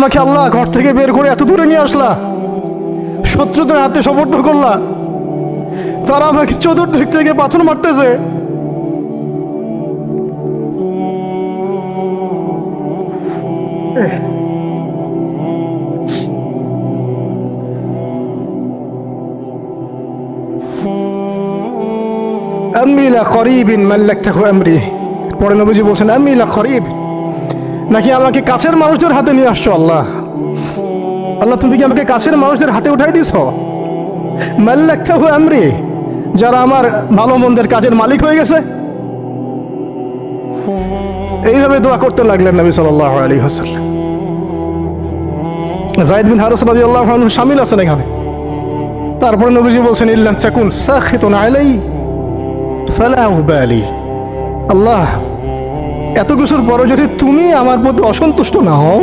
আমাকে আল্লাহ ঘর থেকে বের করে এত দূরে নিয়ে আসলা। শত্রুদের হাতে সমর্থ করলা। তারা আমাকে চতুর্দিক থেকে পাথর মারতেছে। আমিলা করিবিন মাল্লাকতাহু আমরি। পরে নবীজি বলছেন, আমিলা করিব। নাকি আমাকে কাছের মানুষদের হাতে নিয়ে আসছো আল্লাহ? আল্লাহ, তুমি কি আমাকে কাছের মানুষদের হাতে উঠাই দিছ মাল্লাকতাহু আমরি, যারা আমার ভালো মন্দের কাজের মালিক হয়ে গেছে। এইভাবে দোয়া করতে লাগলেন নবী সাল্লাল্লাহু আলাইহি ওয়াসাল্লাম। জাইদ বিন হারিস রাদিয়াল্লাহু আনহু শামিল আছেন এখানে। তারপরে নবীজি বলছেন, ইল্লাম চাকুন সাখিতুন আলাই ফালা আল্লাহ এত কিছুর পরও যদি তুমি আমার প্রতি অসন্তুষ্ট না হও